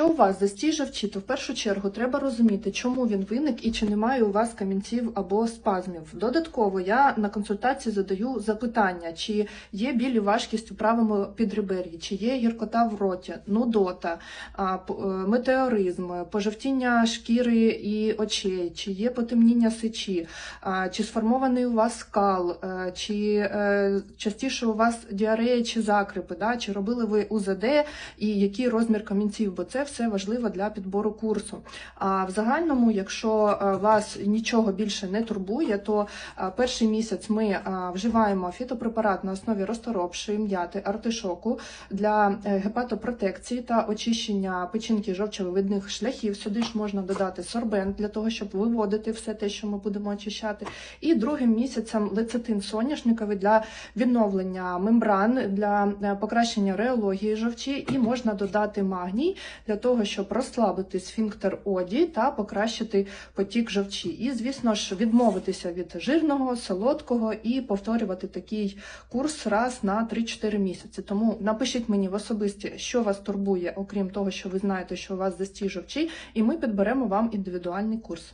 Якщо у вас застій жовчі, то в першу чергу треба розуміти, чому він виник і чи немає у вас камінців або спазмів. Додатково я на консультації задаю запитання, чи є біль важкість у правому підребер'ї, чи є гіркота в роті, нудота, е, метеоризм, пожовтіння шкіри і очей, чи є потемніння сечі, чи сформований у вас скал, е, чи е, частіше у вас діарея чи закрипи, чи робили ви УЗД і який розмір камінців, бо це все важливо для підбору курсу. А в загальному, якщо е, вас нічого більше не турбує, то е, перший місяць ми е, вживаємо фітопрепарат на основі розторопшої, м'яти, артишоку для гепатопротекції та очищення печінки жовчовивідних шляхів. Сюди ж можна додати сорбент для того, щоб виводити все те, що ми будемо очищати. І другим місяцем лецитин соняшниковий для відновлення мембран, для покращення реології жовчі, і можна додати магній для того, щоб розслабити сфінктер оді та покращити потік жовчі. І, звісно ж, відмовитися від жирного, солодкого і повторювати такий курс раз на 3-4 місяці. Тому напишіть мені в особисті, що вас турбує, окрім того, що ви знаєте, що у вас застій жовчі, і ми підберемо вам індивідуальний курс.